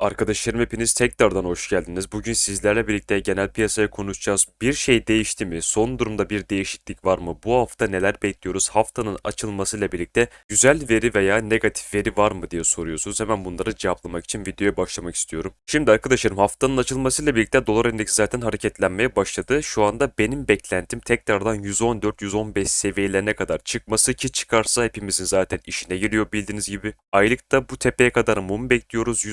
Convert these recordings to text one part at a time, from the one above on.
Arkadaşlarım hepiniz tekrardan hoş geldiniz. Bugün sizlerle birlikte genel piyasaya konuşacağız. Bir şey değişti mi? Son durumda bir değişiklik var mı? Bu hafta neler bekliyoruz? Haftanın açılmasıyla birlikte güzel veri veya negatif veri var mı diye soruyorsunuz. Hemen bunları cevaplamak için videoya başlamak istiyorum. Şimdi arkadaşlarım haftanın açılmasıyla birlikte dolar endeksi zaten hareketlenmeye başladı. Şu anda benim beklentim tekrardan 114-115 seviyelerine kadar çıkması ki çıkarsa hepimizin zaten işine geliyor bildiğiniz gibi. Aylıkta bu tepeye kadar mum bekliyoruz.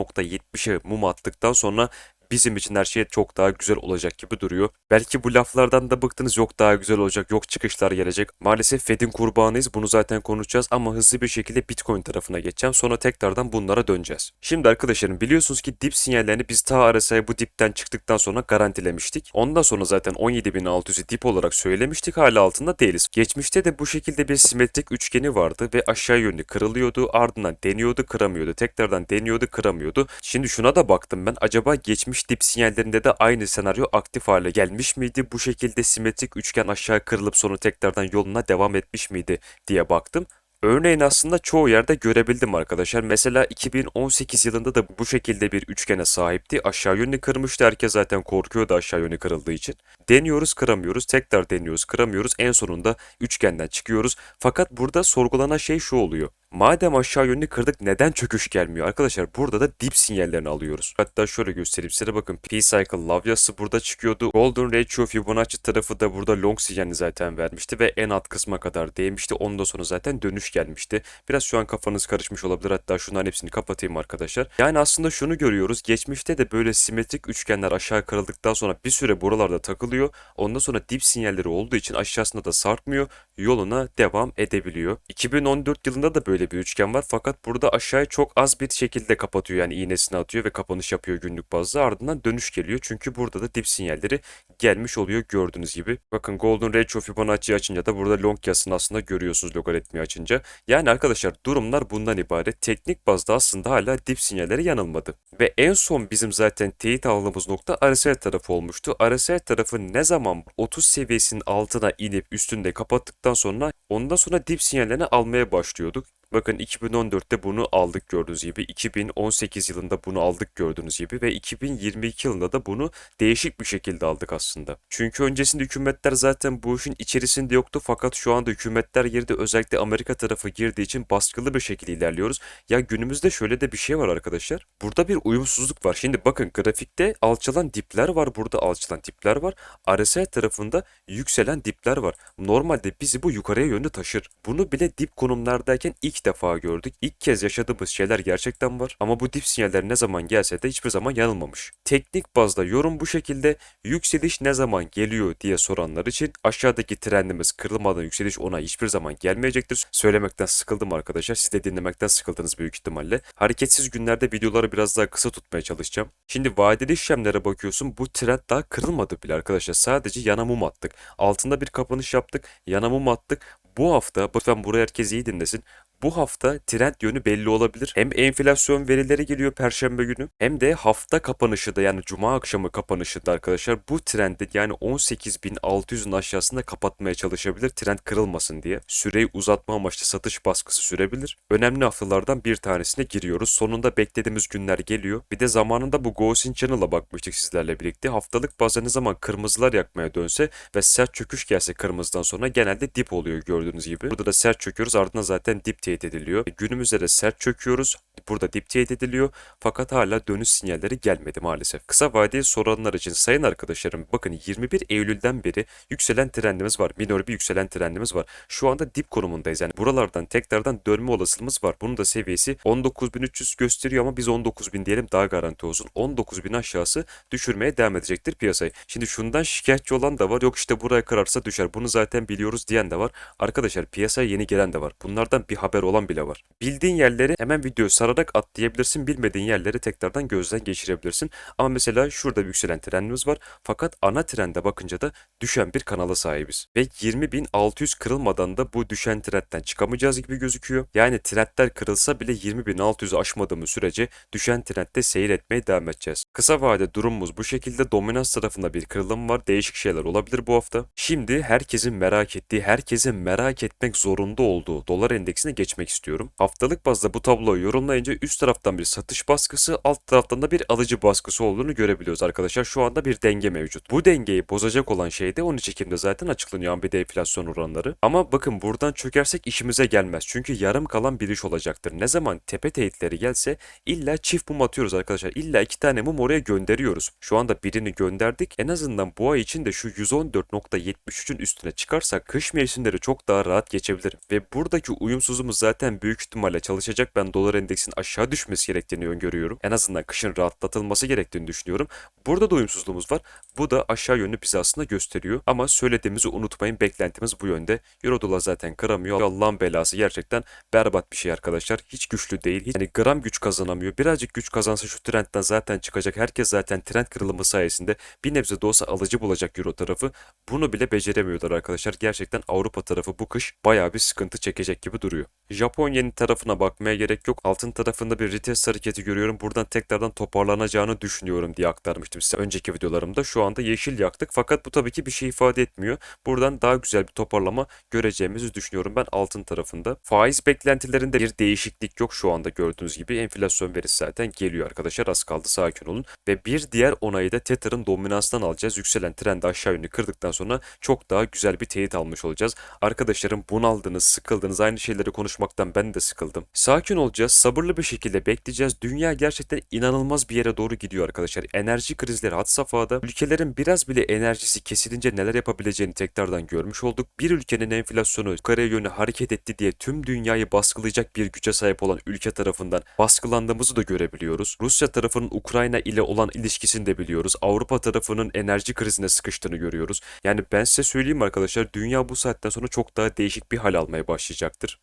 114.70'e mum attıktan sonra bizim için her şey çok daha güzel olacak gibi duruyor. Belki bu laflardan da bıktınız yok daha güzel olacak, yok çıkışlar gelecek. Maalesef Fed'in kurbanıyız bunu zaten konuşacağız ama hızlı bir şekilde Bitcoin tarafına geçeceğim. Sonra tekrardan bunlara döneceğiz. Şimdi arkadaşlarım biliyorsunuz ki dip sinyallerini biz ta RSI bu dipten çıktıktan sonra garantilemiştik. Ondan sonra zaten 17.600'ü dip olarak söylemiştik hala altında değiliz. Geçmişte de bu şekilde bir simetrik üçgeni vardı ve aşağı yönlü kırılıyordu ardından deniyordu kıramıyordu tekrardan deniyordu kıramıyordu. Şimdi şuna da baktım ben acaba geçmiş dip sinyallerinde de aynı senaryo aktif hale gelmiş miydi? Bu şekilde simetrik üçgen aşağı kırılıp sonra tekrardan yoluna devam etmiş miydi diye baktım. Örneğin aslında çoğu yerde görebildim arkadaşlar. Mesela 2018 yılında da bu şekilde bir üçgene sahipti. Aşağı yönlü kırmıştı. Herkes zaten korkuyordu aşağı yönlü kırıldığı için. Deniyoruz kıramıyoruz. Tekrar deniyoruz kıramıyoruz. En sonunda üçgenden çıkıyoruz. Fakat burada sorgulanan şey şu oluyor. Madem aşağı yönlü kırdık neden çöküş gelmiyor? Arkadaşlar burada da dip sinyallerini alıyoruz. Hatta şöyle göstereyim size bakın. P-Cycle Lavyası burada çıkıyordu. Golden Ratio Fibonacci tarafı da burada long sinyalini zaten vermişti ve en alt kısma kadar değmişti. Ondan sonra zaten dönüş gelmişti. Biraz şu an kafanız karışmış olabilir. Hatta şunların hepsini kapatayım arkadaşlar. Yani aslında şunu görüyoruz. Geçmişte de böyle simetrik üçgenler aşağı kırıldıktan sonra bir süre buralarda takılıyor. Ondan sonra dip sinyalleri olduğu için aşağısında da sarkmıyor. Yoluna devam edebiliyor. 2014 yılında da böyle bir üçgen var. Fakat burada aşağıya çok az bir şekilde kapatıyor. Yani iğnesini atıyor ve kapanış yapıyor günlük bazda. Ardından dönüş geliyor. Çünkü burada da dip sinyalleri gelmiş oluyor gördüğünüz gibi. Bakın Golden Ratio Fibonacci açınca da burada long yasını aslında görüyorsunuz logaritmi açınca. Yani arkadaşlar durumlar bundan ibaret. Teknik bazda aslında hala dip sinyalleri yanılmadı. Ve en son bizim zaten teyit aldığımız nokta RSI tarafı olmuştu. RSI tarafı ne zaman 30 seviyesinin altına inip üstünde kapattıktan sonra ondan sonra dip sinyallerini almaya başlıyorduk. Bakın 2014'te bunu aldık gördüğünüz gibi. 2018 yılında bunu aldık gördüğünüz gibi. Ve 2022 yılında da bunu değişik bir şekilde aldık aslında. Çünkü öncesinde hükümetler zaten bu işin içerisinde yoktu. Fakat şu anda hükümetler girdi. Özellikle Amerika tarafı girdiği için baskılı bir şekilde ilerliyoruz. Ya günümüzde şöyle de bir şey var arkadaşlar. Burada bir uyumsuzluk var. Şimdi bakın grafikte alçalan dipler var. Burada alçalan dipler var. RSI tarafında yükselen dipler var. Normalde bizi bu yukarıya yönlü taşır. Bunu bile dip konumlardayken ilk defa gördük. İlk kez yaşadığımız şeyler gerçekten var. Ama bu dip sinyaller ne zaman gelse de hiçbir zaman yanılmamış. Teknik bazda yorum bu şekilde yükseliş ne zaman geliyor diye soranlar için aşağıdaki trendimiz kırılmadan yükseliş ona hiçbir zaman gelmeyecektir. Söylemekten sıkıldım arkadaşlar. Siz de dinlemekten sıkıldınız büyük ihtimalle. Hareketsiz günlerde videoları biraz daha kısa tutmaya çalışacağım. Şimdi vadeli işlemlere bakıyorsun. Bu trend daha kırılmadı bile arkadaşlar. Sadece yana mum attık. Altında bir kapanış yaptık. Yana mum attık. Bu hafta, lütfen buraya herkes iyi dinlesin. Bu hafta trend yönü belli olabilir. Hem enflasyon verileri geliyor perşembe günü hem de hafta kapanışı da yani cuma akşamı kapanışı da arkadaşlar bu trendi yani 18.600'ün aşağısında kapatmaya çalışabilir trend kırılmasın diye. Süreyi uzatma amaçlı satış baskısı sürebilir. Önemli haftalardan bir tanesine giriyoruz. Sonunda beklediğimiz günler geliyor. Bir de zamanında bu Ghost Channel'a bakmıştık sizlerle birlikte. Haftalık bazen ne zaman kırmızılar yakmaya dönse ve sert çöküş gelse kırmızıdan sonra genelde dip oluyor gördüğünüz gibi. Burada da sert çöküyoruz ardından zaten dip teyit ediliyor. Günümüzde de sert çöküyoruz. Burada dip teyit ediliyor. Fakat hala dönüş sinyalleri gelmedi maalesef. Kısa vadeli soranlar için sayın arkadaşlarım bakın 21 Eylül'den beri yükselen trendimiz var. Minor bir yükselen trendimiz var. Şu anda dip konumundayız. Yani buralardan tekrardan dönme olasılığımız var. Bunun da seviyesi 19.300 gösteriyor ama biz 19.000 diyelim daha garanti olsun. 19.000 aşağısı düşürmeye devam edecektir piyasayı. Şimdi şundan şikayetçi olan da var. Yok işte buraya kırarsa düşer. Bunu zaten biliyoruz diyen de var. Arkadaşlar piyasaya yeni gelen de var. Bunlardan bir haber olan bile var. Bildiğin yerleri hemen videoyu sararak atlayabilirsin. Bilmediğin yerleri tekrardan gözden geçirebilirsin. Ama mesela şurada bir yükselen trendimiz var. Fakat ana trende bakınca da düşen bir kanala sahibiz. Ve 20.600 kırılmadan da bu düşen trendten çıkamayacağız gibi gözüküyor. Yani trendler kırılsa bile 20.600'ü aşmadığımız sürece düşen trendde seyretmeye devam edeceğiz. Kısa vade durumumuz bu şekilde dominans tarafında bir kırılım var. Değişik şeyler olabilir bu hafta. Şimdi herkesin merak ettiği, herkesin merak etmek zorunda olduğu dolar endeksine geçelim geçmek istiyorum. Haftalık bazda bu tabloyu yorumlayınca üst taraftan bir satış baskısı, alt taraftan da bir alıcı baskısı olduğunu görebiliyoruz arkadaşlar. Şu anda bir denge mevcut. Bu dengeyi bozacak olan şey de 13 Ekim'de zaten açıklanıyor de enflasyon oranları. Ama bakın buradan çökersek işimize gelmez. Çünkü yarım kalan bir iş olacaktır. Ne zaman tepe teyitleri gelse illa çift mum atıyoruz arkadaşlar. İlla iki tane mum oraya gönderiyoruz. Şu anda birini gönderdik. En azından bu ay için de şu 114.73'ün üstüne çıkarsak kış mevsimleri çok daha rahat geçebilirim. Ve buradaki uyumsuzluğumuz zaten büyük ihtimalle çalışacak. Ben dolar endeksin aşağı düşmesi gerektiğini öngörüyorum. En azından kışın rahatlatılması gerektiğini düşünüyorum. Burada da uyumsuzluğumuz var. Bu da aşağı yönlü bizi aslında gösteriyor. Ama söylediğimizi unutmayın. Beklentimiz bu yönde. Euro dolar zaten kıramıyor. Allah'ın belası gerçekten berbat bir şey arkadaşlar. Hiç güçlü değil. Hiç, hani gram güç kazanamıyor. Birazcık güç kazansa şu trendden zaten çıkacak. Herkes zaten trend kırılımı sayesinde bir nebze de olsa alıcı bulacak Euro tarafı. Bunu bile beceremiyorlar arkadaşlar. Gerçekten Avrupa tarafı bu kış bayağı bir sıkıntı çekecek gibi duruyor. Japonya'nın tarafına bakmaya gerek yok. Altın tarafında bir retest hareketi görüyorum. Buradan tekrardan toparlanacağını düşünüyorum diye aktarmıştım size önceki videolarımda. Şu anda yeşil yaktık fakat bu tabii ki bir şey ifade etmiyor. Buradan daha güzel bir toparlama göreceğimizi düşünüyorum ben altın tarafında. Faiz beklentilerinde bir değişiklik yok şu anda gördüğünüz gibi. Enflasyon verisi zaten geliyor arkadaşlar. Az kaldı sakin olun. Ve bir diğer onayı da Tether'ın dominansından alacağız. Yükselen trendi aşağı yönlü kırdıktan sonra çok daha güzel bir teyit almış olacağız. Arkadaşlarım bunaldınız, sıkıldınız. Aynı şeyleri konuşmaktan ben de sıkıldım. Sakin olacağız. Sabırlı bir şekilde bekleyeceğiz. Dünya gerçekten inanılmaz bir yere doğru gidiyor arkadaşlar. Enerji krizleri had safhada. Ülkelerin biraz bile enerjisi kesilince neler yapabileceğini tekrardan görmüş olduk. Bir ülkenin enflasyonu yukarıya yönlü hareket etti diye tüm dünyayı baskılayacak bir güce sahip olan ülke tarafından baskılandığımızı da görebiliyoruz. Rusya tarafının Ukrayna ile olan ilişkisini de biliyoruz. Avrupa tarafının enerji krizine sıkıştığını görüyoruz. Yani ben size söyleyeyim arkadaşlar dünya bu saatten sonra çok daha değişik bir hal almaya başlayacaktır.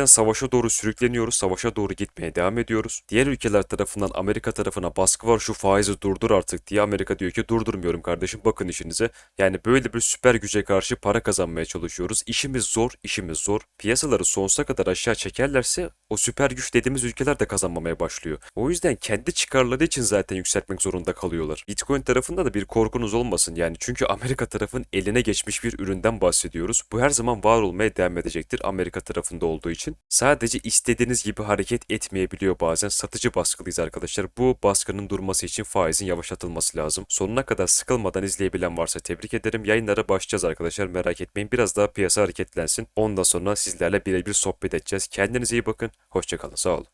Gerçekten savaşa doğru sürükleniyoruz. Savaşa doğru gitmeye devam ediyoruz. Diğer ülkeler tarafından Amerika tarafına baskı var şu faizi durdur artık diye Amerika diyor ki durdurmuyorum kardeşim bakın işinize. Yani böyle bir süper güce karşı para kazanmaya çalışıyoruz. İşimiz zor, işimiz zor. Piyasaları sonsuza kadar aşağı çekerlerse o süper güç dediğimiz ülkeler de kazanmamaya başlıyor. O yüzden kendi çıkarları için zaten yükseltmek zorunda kalıyorlar. Bitcoin tarafında da bir korkunuz olmasın yani çünkü Amerika tarafın eline geçmiş bir üründen bahsediyoruz. Bu her zaman var olmaya devam edecektir Amerika tarafında olduğu için. Sadece istediğiniz gibi hareket etmeyebiliyor bazen. Satıcı baskılıyız arkadaşlar. Bu baskının durması için faizin yavaşlatılması lazım. Sonuna kadar sıkılmadan izleyebilen varsa tebrik ederim. Yayınlara başlayacağız arkadaşlar merak etmeyin. Biraz daha piyasa hareketlensin. Ondan sonra sizlerle birebir sohbet edeceğiz. Kendinize iyi bakın. Hoşçakalın. Sağ olun.